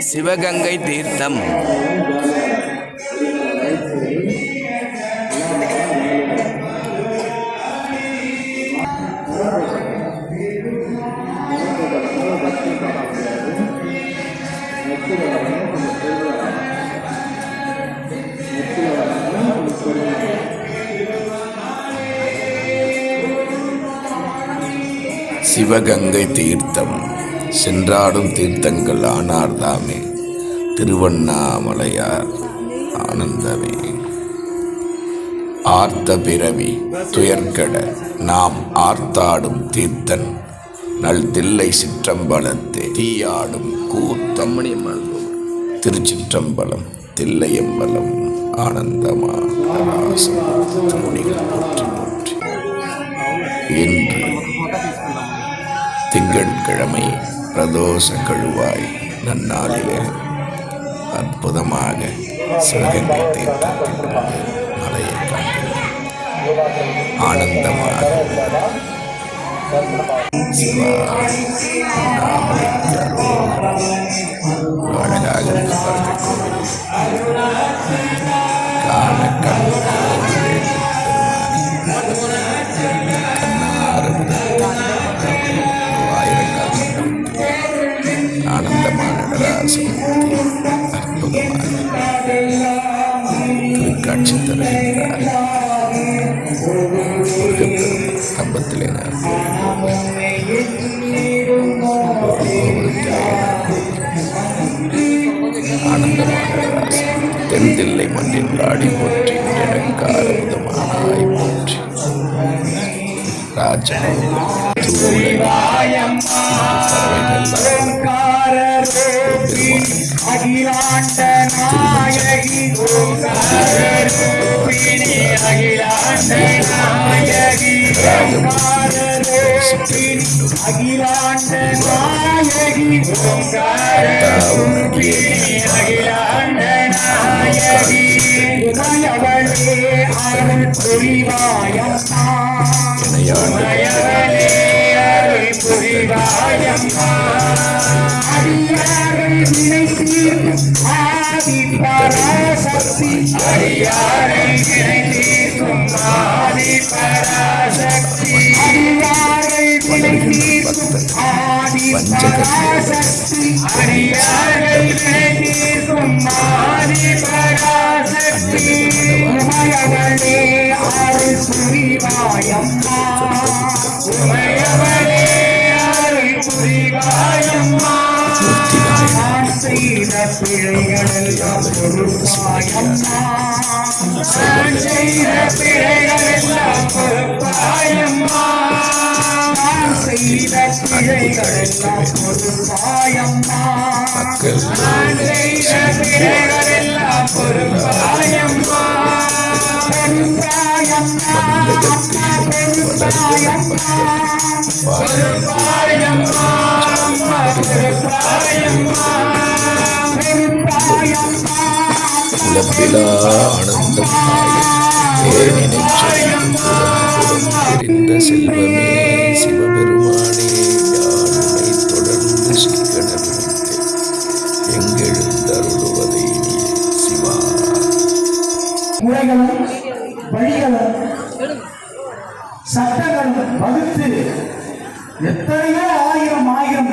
சிவகங்கை தீர்த்தம். சிவகங்கை தீர்த்தம். சென்றாடும் தீர்த்தங்கள் ஆனார் தாமே திருவண்ணாமலையார் ஆனந்தமே. ஆர்த்த பிறவி துயர்கட நாம் ஆர்த்தாடும் தீர்த்தன் நல் தில்லை சிற்றம்பலத்தே. தீயாடும் கூத்தம்மணி திருச்சிற்றம்பலம் தில்லையம்பலம் ஆனந்தமா ராசம் போற்றி போற்றி. இன்று திங்கட்கிழமை பிரதோஷ கழுவாய். நன்னாளிலே அற்புதமாக சிவகங்கை தீர்த்தத்தில் மலையை காண்கிறோம் ஆனந்தமாக. அழகாக இருக்கு நடராசன் தென்தில்லை மண்ணின் ஆடி போற்றி எனக்கார முதமானாய் போற்றி. ராஜன் தூளை அகிலாண்ட நாயகி ரூபிணி அகிலாண்ட நாயகி ரூபிணி அகிலாண்ட நாயகி. அகிலாண்ட நாயகி உமையவளே அருள் புரிவாயம்மா. உமையவளே அருள் புரிவாயம்மா. அடியாரை ஆதி பராசக்தி. அடியாரை ஆதி செய்த பிழைகளெல்லாம் பொறுப்பாயம்மா. நான் செய்த பிழைகளெல்லாம் பொறுப்பாயம்மா. நான் செய்த பிழைகளெல்லாம் பொறுப்பாயம்மா. மக்கள் நான் செய்த பிழைகளெல்லாம் பொறுப்பாயம்மா. பொறுப்பாயம்மா. பொறுப்பாயம்மா பொறுப்பாயம்மா பொறுப்பாயம்மா. பொறுப்பாயம்மா. உலப்பிலா ஆனந்தம் தெரிந்த செல்வமே சிவபெருமானே யானை தொடர்ந்து சிக்கனவிருந்தே எங்கெழுந்தருளுவதை நீ சிவா. முறைகளும் வழிகளும் சட்டங்களும் வகுத்து எத்தனையோ ஆயிரம் ஆயிரம்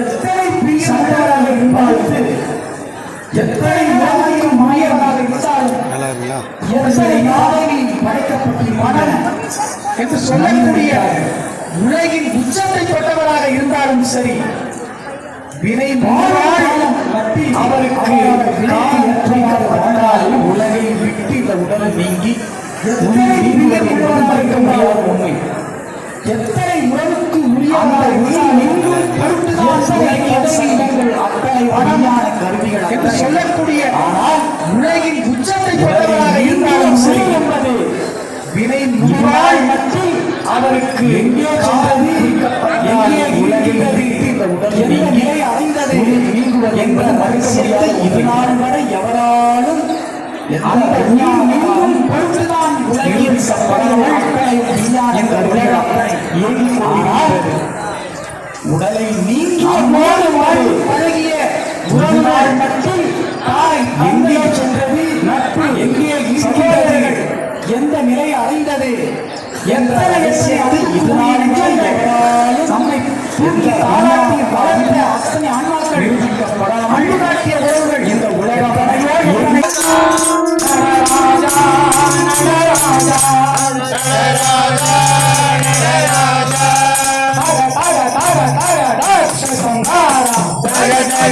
எத்தனை பிரியமாக இருந்தாலும் எத்தனை நோயும் மாயமாக இருந்தாலும் எத்தனை யாவையில் படைக்கப்பட்ட சொல்லக்கூடிய உலகின் உச்சத்தை தொட்டவராக இருந்தாலும் சரி வினை மாறாலும் அவருக்கு வந்தால் உலகை விட்டு இந்த உடலை நீங்கி உண்மை. எத்தனை உறவு அந்த உயிர் நின்று சரி. என்பது வினை முடிவால் அவருக்கு எங்கே அறிந்தது என்ற மனுஷத்தை இதுநாள் வரை எவராலும் அந்த இந்த உடலை நீங்கோடு பழகிய உறவினர் மட்டும் தாய் எங்கே சென்றது? நட்பு எங்கே இருக்கிறது? எந்த நிலை அடைந்தது? எந்த எத்தனை இதனால்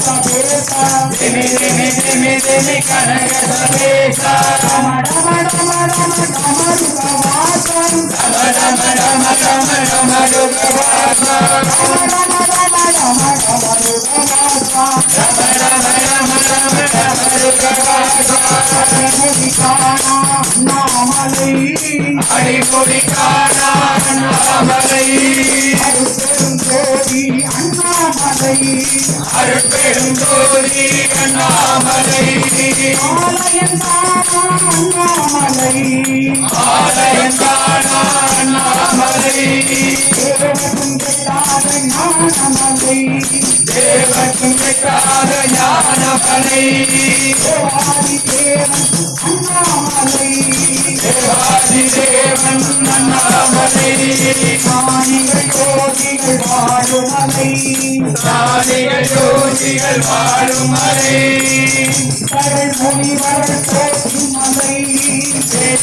సపేత దిమి దిమి அருட்பெருந்தோரி அண்ணாமலை அண்ணாமலை ஆலயந்தானா அண்ணாமலை தேவக்கும் கெட்டாத ஞானமலை தேவக்கும் வாழும் மலை கடல் மொழி வளர்ச்சி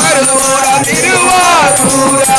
మరుదూరా తిరువారూరా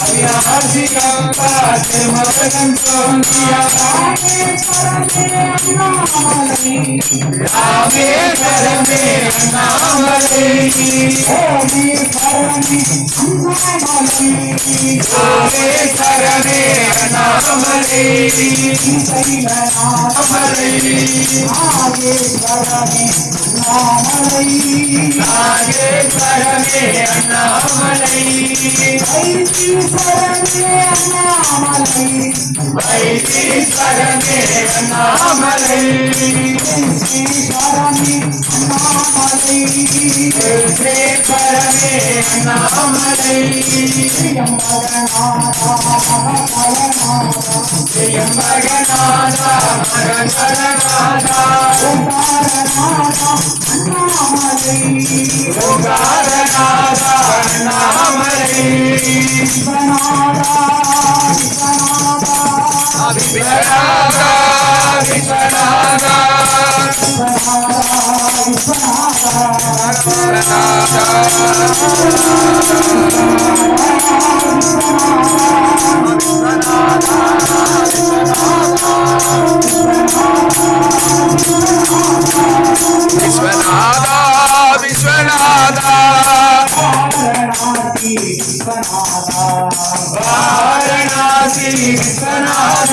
Había música para que madre cantonía. రామే పరమే నామలే ఓమి పరమే నామలే రామే పరమే నామలే శ్రీ నామలే రామే పరమే నామలే రామే పరమే నామలే வைத்தீஸ்வரமே அண்ணாமலை வைத்தீஸ்வரமே அண்ணாமலை வைத்தீஸ்வரமே அண்ணாமலை வைத்தீஸ்வரமே அண்ணாமலை ஜெயம் மகநாதா மகநாதா ஜெயம் மகநாதா மகநாதா ஓங்காரநாதா அண்ணாமலை ஓங்காரநாதா அண்ணாமலை விஸ்வநாதா விஸ்வநாதா விஸ்வநாதா விஸ்வநாதா விஸ்வநாதா వారణాసి విశ్వనాథ.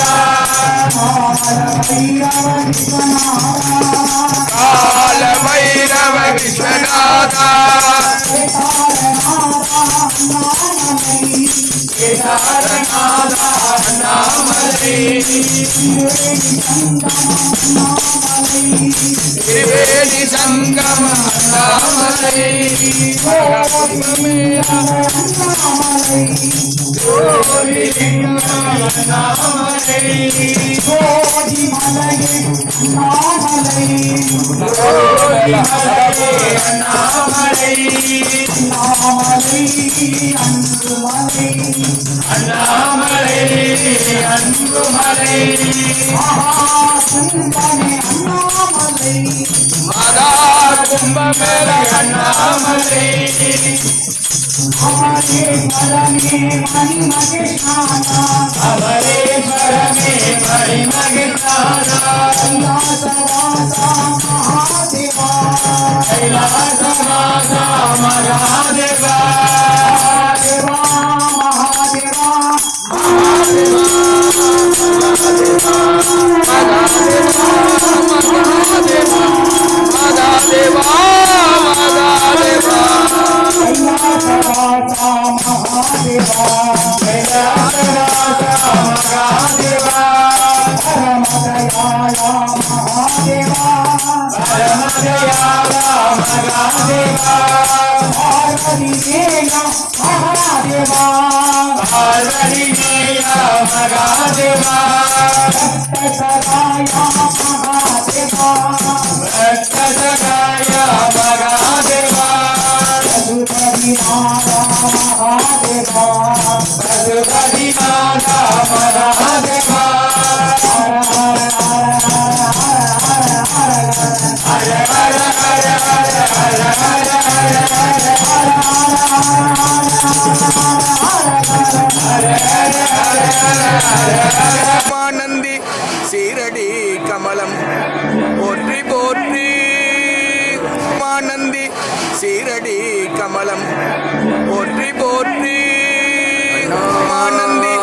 కాల భైరవ విశ్వనాథ. త్రివేణి సంగమ రామలై అన్నామలై అన్నామలై అన్న குங்குமலை மகாகும்பமே அண்ணாமலை மகா கும்பமேல அண்ணாமலை அவரே பரமே மணிமகிஷானா அவரே பரமே மணிமகிஷானா கைலாசவாசா மகாதேவா கைலாசவாசா மகாதேவா தேவா மகாதேவா மகாதேவா శరణ్యయ మహాదేవా. భక్త సదాయ మహాదేవా. భక్త సదాయ మహాదేవా రఘుపతి சீரடி கமலம். போற்றி போற்றி. ஆனந்தி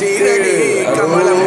சீரடி கமலம்.